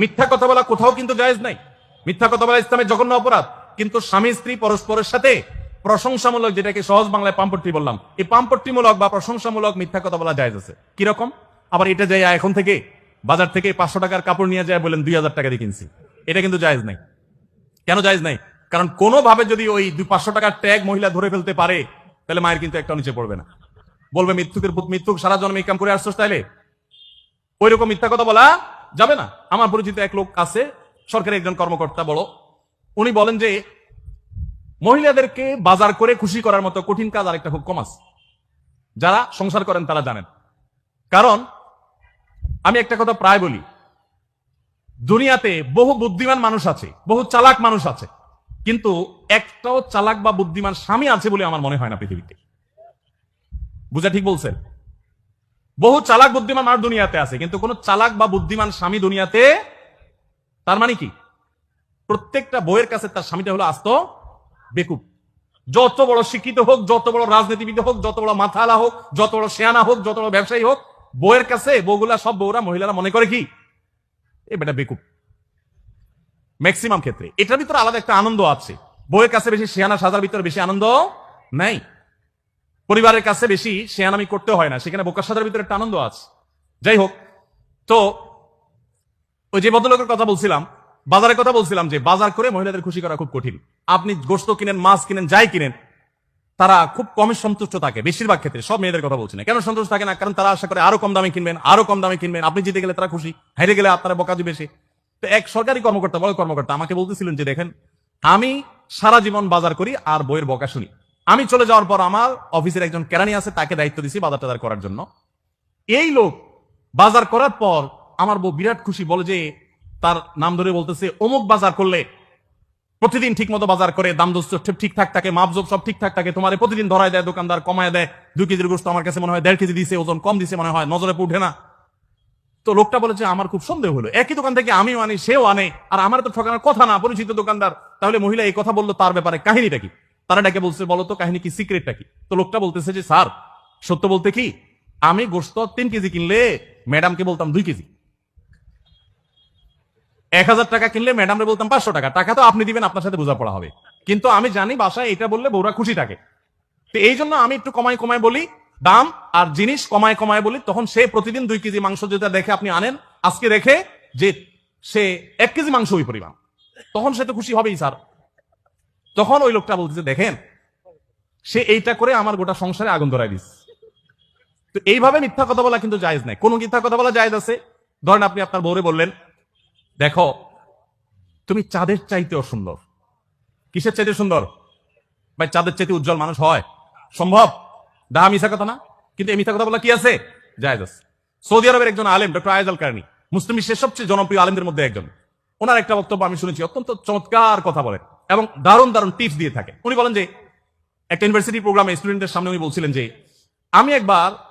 মিথ্যা কথা বলা কোথাও কিন্তু জায়েজ নাই। মিথ্যা কথা বলা ইসলামের জঘন্য অপরাধ। কিন্তু স্বামী, স্ত্রী পরস্পরের সাথে প্রশংসামূলক যেটাকে সহজ বাংলায় পাম্পট্টি বললাম, এই পাম্পট্টিমূলক বা প্রশংসামূলক মিথ্যা কথা বলা জায়েজ আছে। কীরকম? আবার এটা যাই এখন থেকে বাজার থেকে পাঁচশো টাকার কাপড় নিয়ে যায় বলেন দুই হাজার টাকা দিয়ে কিনছি। এটা কিন্তু জায়েজ নাই। কেন জায়েজ নাই? কারণ কোনোভাবে যদি ওই দুই পাঁচশো টাকার ট্যাগ মহিলা ধরে ফেলতে পারে, তাহলে মায়ের কিন্তু একটা নিচে পড়বে না। বলবে মৃত্যুকের মৃত্যুক সারা জন্মে কাম করে আসছো তাইলে? ওই রকম মিথ্যা কথা বলা যাবে না। আমার পরিচিত এক লোক আছে সরকারি একজন কর্মকর্তা, বড়। উনি বলেন যে, মহিলাদেরকে বাজার করে খুশি করার মতো কঠিন কাজ আরেকটা খুব কম আছে। যারা সংসার করেন, তারা জানেন। কারণ, আমি একটা কথা প্রায় বলি। দুনিয়াতে বহু বুদ্ধিমান মানুষ আছে, বহু চালাক মানুষ আছে। কিন্তু একটাও চালাক বা বুদ্ধিমান স্বামী আছে বলে আমার মনে হয় না পৃথিবীতে। বুঝা ঠিক বলছেন? বহু চালাক বুদ্ধিমান মানুষ দুনিয়াতে আছে, কিন্তু কোন চালাক বা বুদ্ধিমান স্বামী দুনিয়াতে, তার মানে কি? প্রত্যেকটা বইয়ের কাছে তার স্বামীটা হলো আস্ত, বেকুব। যত বড় শিক্ষিত হোক, যত বড় রাজনীতিবিদ হোক, যত বড় মাথালা হোক, যত বড় শেয়ানা হোক, যত বড় ব্যবসায়ী হোক, বইয়ের কাছে বউগুলা সব বউরা, মহিলারা মনে করে কি? এ বেটা বেকুব। ম্যাক্সিমাম ক্ষেত্রে। এটার ভিতরে আলাদা একটা আনন্দ আছে। বইয়ের কাছে বেশি শেয়ানা সাজার ভিতরে বেশি আনন্দ নাই। পরিবারের কাছে বেশি শেয়ানামি করতে হয় না। সেখানে বোকা সাজার ভিতরে একটা আনন্দ আছে। যাই হোক, তো ওই যে ভদ্রলোকের কথা বলছিলাম, বাজারের কথা বলছিলাম যে বাজার করে মহিলাদের খুশি করা খুব কঠিন। আপনি গোস্ত কিনেন, মাছ কিনেন, যাই কিনেন, তারা খুব কমই সন্তুষ্ট থাকে বেশিরভাগ ক্ষেত্রে, সব মেয়েদের কথা বলছি না। কেন সন্তুষ্ট থাকে না? কারণ তারা আশা করে আরও কম দামে কিনবেন, আরও কম দামে কিনবেন, আপনি জিতে গেলে তারা খুশি, হেরে গেলে আপনারা বকা দিবে তো এক সরকারি কর্মকর্তা, বড় কর্মকর্তা আমাকে বলতেছিলেন যে, দেখেন, আমি সারা জীবন বাজার করি আর বইয়ের বকা শুনি। আমি চলে যাওয়ার পর আমার অফিসের একজন কেরানি আছে, তাকে দায়িত্ব দিছি বাজার টাজার করার জন্য। এই লোক বাজার করার পর আমার বউ বিরাট খুশি বলে যে, তার নাম ধরে বলতেছে, অমুক বাজার করলে প্রতিদিন ঠিক মতো বাজার করে, দাম দোস্ত ঠিকঠাক থাকে, মাপজোক সব ঠিকঠাক থাকে, তোমার প্রতিদিন ধরায় দেয়, দোকানদার কমায় দেয় দুই কেজির গোস্ত আমার কাছে মনে হয় দেড় কেজি দিছে, ওজন কম দিছে মনে হয়, নজরে উঠে না। তো লোকটা বলেছে আমার খুব সন্দেহ হলো। একই দোকান থেকে আমিও আনি, সেও আনে, আর আমার তো ঠকানোর কথা না, পরিচিত দোকানদার। তাহলে মহিলা এই কথা বলল, তার ব্যাপারে কাহিনীটা কি? তারা ডাকে বলছে, বলো তো, কাহিনী কি? সিক্রেটটা কি? তো লোকটা বলতেছে যে, স্যার, সত্য বলতে কি, আমি গোস্ত তিন কেজি কিনলে ম্যাডামকে বলতাম দুই কেজি। এক হাজার টাকা কিনলে ম্যাডামরে বলতাম পাঁচশো টাকা। টাকা তো আপনি দিবেন, আপনার সাথে বোঝাপড়া হবে। কিন্তু আমি জানি বাসায় এটা বললে বউরা খুশি থাকে। তো এই জন্য আমি একটু কমাই কমাই বলি, দাম আর জিনিস কমায় কমায় বলি। তখন সে প্রতিদিন দুই কেজি মাংস যেটা দেখে আপনি আনেন, আজকে রেখে যে সে এক কেজি মাংস ওই পরিমাণ। তখন সে তো খুশি হবেই, স্যার। তখন ওই লোকটা বলতেছে, দেখেন, সে এইটা করে আমার গোটা সংসারে আগুন ধরাই দিস তো এইভাবে মিথ্যা কথা বলা কিন্তু জায়েজ নাই। কোন মিথ্যা কথা বলা জায়েজ আছে? ধরেন আপনি আপনার বউরে বললেন, দেখো, তুমি চাঁদের চাইতেও সুন্দর। কিসের চাইতে সুন্দর? ভাই, চাঁদের চাইতে উজ্জ্বল মানুষ হয়। সম্ভব? ডাহা মিশা কথা না? কিন্তু এই মিথ্যা কথা বলা কি আছে? জায়েজ আছে। সৌদি আরবের একজন আলেম, ডক্টর আয়াজ আল কারণী মুসলিম বিশ্বের সবচেয়ে জনপ্রিয় আলেমদের মধ্যে একজন। ওনার একটা বক্তব্য আমি শুনেছি, অত্যন্ত চমৎকার কথা বলেন। এবং দারুণ দারুণ টিপস দিয়ে থাকে। উনি বলেন যে, একটা ইউনিভার্সিটি প্রোগ্রামে স্টুডেন্টদের সামনে উনি বলছিলেন যে, আমি একবার